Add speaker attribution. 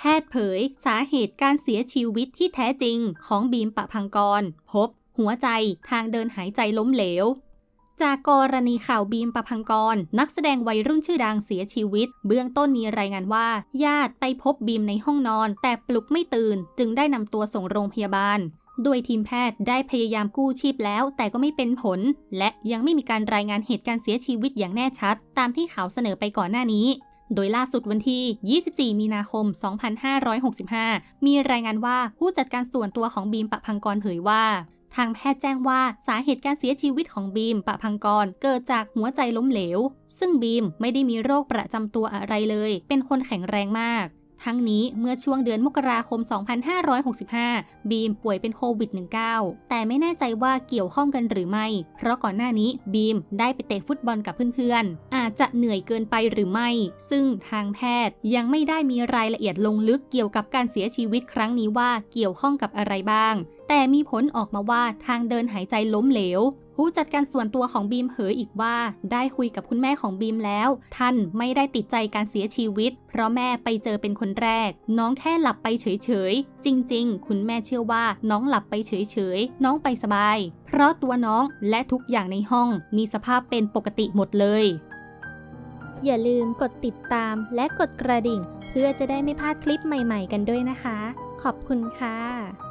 Speaker 1: แพทย์เผยสาเหตุการเสียชีวิตที่แท้จริงของบีมปะพังกร พบ หัวใจทางเดินหายใจล้มเหลวจากกรณีข่าวบีมประพังกร นักแสดงวัยรุ่นชื่อดังเสียชีวิต เบื้องต้นมีรายงานว่า ญาติไปพบบีมในห้องนอน แต่ปลุกไม่ตื่น จึงได้นำตัวส่งโรงพยาบาล โดยทีมแพทย์ได้พยายามกู้ชีพแล้ว แต่ก็ไม่เป็นผล และยังไม่มีการรายงานเหตุการณ์เสียชีวิตอย่างแน่ชัด ตามที่ข่าวเสนอไปก่อนหน้านี้ โดยล่าสุดวันที่ 24 มีนาคม 2565 มีรายงานว่าผู้จัดการส่วนตัวของบีมปะพังกรเผยว่า ทางแพทย์แจ้งว่าสาเหตุการเสียชีวิตของบีมปะพังกรเกิดจากหัวใจล้มเหลว ซึ่งบีมไม่ได้มีโรคประจำตัวอะไรเลย เป็นคนแข็งแรงมาก ทั้งนี้เมื่อช่วงเดือนมกราคม 2565 บีมป่วยเป็นโควิด -19 แต่ไม่แน่ใจว่าเกี่ยวข้องกันหรือไม่ เพราะก่อนหน้านี้บีมได้ไปเตะฟุตบอลกับเพื่อนๆ อาจจะเหนื่อยเกินไปหรือไม่ ซึ่งทางแพทย์ยังไม่ได้มีรายละเอียดลงลึกเกี่ยวกับการเสียชีวิตครั้งนี้ว่าเกี่ยวข้องกับอะไรบ้าง แต่มีผลออกมาว่าทางเดินหายใจล้มเหลว ผู้จัดการส่วนตัวของบีมเผยอีกว่า ได้คุยกับคุณแม่ของบีมแล้ว ท่านไม่ได้ติดใจการเสียชีวิต เพราะแม่ไปเจอเป็นคนแรก น้องแค่หลับไปเฉยๆ จริง ๆ คุณแม่เชื่อว่าน้องหลับไปเฉยๆ น้องไปสบาย เพราะตัวน้องและทุกอย่างในห้องมีสภาพเป็นปกติหมดเลย
Speaker 2: อย่าลืมกดติดตามและกดกระดิ่ง เพื่อจะได้ไม่พลาดคลิปใหม่ๆกันด้วยนะคะ ขอบคุณค่ะ